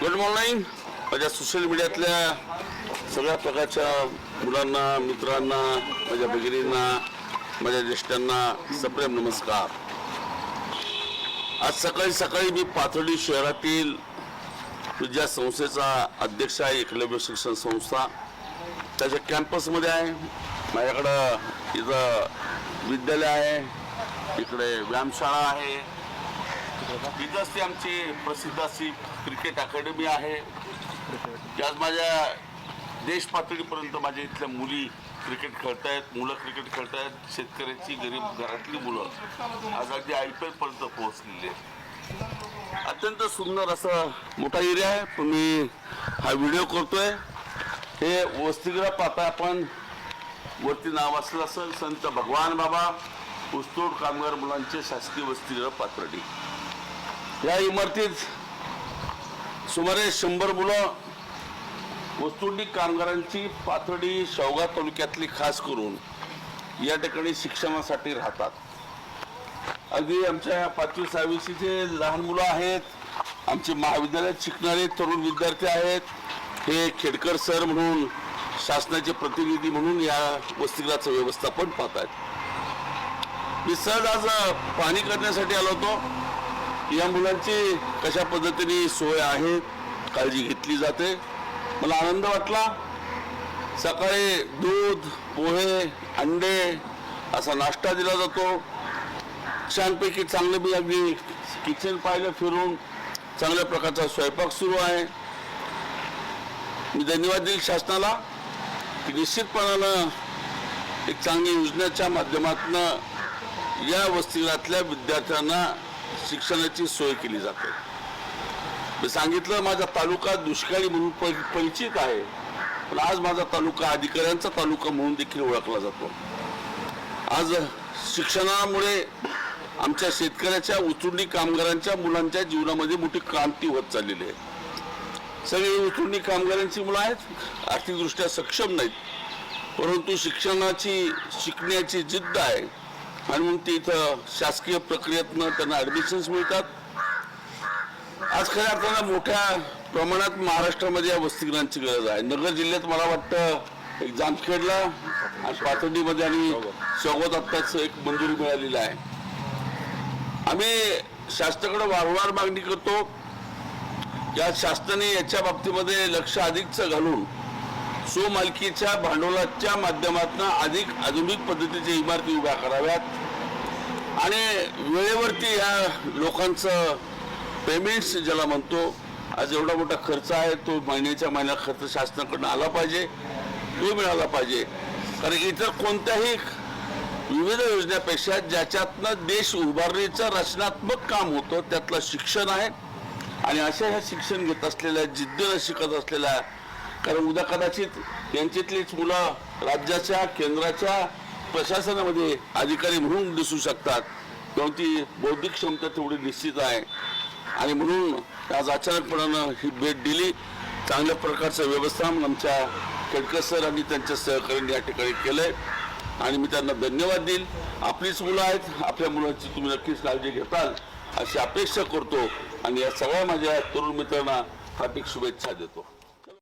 Good morning माझ्या social मीडियातल्या सगळ्या प्रकारच्या मुलांना मित्रांना माझ्या भगिनींना माझ्या ज्येष्ठांना सप्रेम नमस्कार. आज सकाळी सकाळी मी पाथर्डी शहरातील ज्या संस्थेचा अध्यक्ष आहे एकलव्य शिक्षण संस्था. त्याच्या कॅम्पसमध्ये आहे. माझ्याकडं इथं विद्यालय आहे. इकडे व्यायामशाळा आहे. इथंच ती आमची प्रसिद्ध अशी क्रिकेट अकॅडमी आहे. आज माझ्या देश पातळीपर्यंत माझ्या इथल्या मुली क्रिकेट खेळतायत मुलं क्रिकेट खेळतायत शेतकऱ्याची गरीब घरातली मुलं आज अगदी आय पी एलपर्यंत पोहोचलेली आहेत. अत्यंत सुंदर असं मोठा एरिया आहे. पण मी हा व्हिडिओ करतोय. हे वसतिगृह पाहता आपण. वरती नाव असलं असेल संत भगवान बाबा ऊसतोड कामगार मुलांचे शासकीय वसतिगृह पात्रडी या इमारतीत सुमारे शंभर मुलं वस्तुंडी कामगारांची पाथर्डी शेवगा तालुक्यातली खास करून या ठिकाणी शिक्षणासाठी राहतात. अगदी आमच्या पाचवी सहावीचे लहान मुलं आहेत आमचे महाविद्यालयात शिकणारे तरुण विद्यार्थी आहेत हे खेडकर सर म्हणून शासनाचे प्रतिनिधी म्हणून या वसतिगृहाचं व्यवस्थापन पाहत आहेत. मी सहज आज पाणी करण्यासाठी आलो होतो. या मुलांची कशा पद्धतीने सोय आहे काळजी घेतली जाते? मला आनंद वाटला. सकाळी दूध पोहे अंडे असा नाश्ता दिला जातो. छानपैकी चांगलं मी अगदी किचन पाहिलं फिरून चांगल्या प्रकारचा स्वयंपाक सुरू आहे. मी धन्यवाद देईल शासनाला की निश्चितपणानं एक चांगली योजनेच्या माध्यमातून या वस्तीगृहातल्या विद्यार्थ्यांना शिक्षणाची सोय केली जाते. मी सांगितलं माझा तालुका दुष्काळी म्हणून परिचित आहे. पण आज माझा तालुका अधिकाऱ्यांचा तालुका म्हणून देखील ओळखला जातो. आज शिक्षणामुळे आमच्या शेतकऱ्याच्या उचुंडी कामगारांच्या मुलांच्या जीवनामध्ये मोठी क्रांती होत चाललेली आहे. सगळी उचुंडी कामगारांची मुलं आहेत आर्थिकदृष्ट्या सक्षम नाहीत. परंतु शिक्षणाची शिकण्याची जिद्द आहे. आणि मग ते इथं शासकीय प्रक्रियेतनं त्यांना ॲडमिशन्स मिळतात. आज खऱ्या अर्थानं मोठ्या प्रमाणात महाराष्ट्रामध्ये या वसतिगृहांची गरज आहे. नगर जिल्ह्यात मला वाटतं एक जामखेडला आणि पाथर्डीमध्ये आणि सोबत आत्ताच एक मंजुरी मिळालेली आहे. आम्ही शासनाकडे वारंवार मागणी करतो. या शासनाने याच्या बाबतीमध्ये लक्ष अधिकच घालून स्वमालकीच्या भांडवलाच्या माध्यमातून अधिक आधुनिक पद्धतीच्या इमारती उभ्या कराव्यात. आणि वेळेवरती या लोकांचं पेमेंट्स ज्याला म्हणतो आज एवढा मोठा खर्च आहे तो महिन्याच्या महिन्या खर्च शासनाकडून आला पाहिजे तो मिळाला पाहिजे. कारण इतर कोणत्याही विविध योजनेपेक्षा ज्याच्यातनं देश उभारणीचं रचनात्मक काम होतं त्यातलं शिक्षण आहे. आणि अशा ह्या शिक्षण घेत असलेल्या जिद्दीनं शिकत असलेल्या कारण उद्या कदाचित यांच्यातलीच मुलं राज्याच्या केंद्राच्या प्रशासनामध्ये अधिकारी म्हणून दिसू शकतात. किंवा ती बौद्धिक क्षमता तेवढी निश्चित आहे. आणि म्हणून आज अचानकपणानं ही भेट दिली. चांगल्या प्रकारचं व्यवस्थापन आमच्या खेडकर सर आणि त्यांच्या सहकार्याने या ठिकाणी केलं आहे आणि मी त्यांना धन्यवाद देईल. आपलीच मुलं आहेत. आपल्या मुलांची तुम्ही नक्कीच काळजी घेताल अशी अपेक्षा करतो. आणि या सगळ्या माझ्या तरुण मित्रांना हार्दिक शुभेच्छा देतो.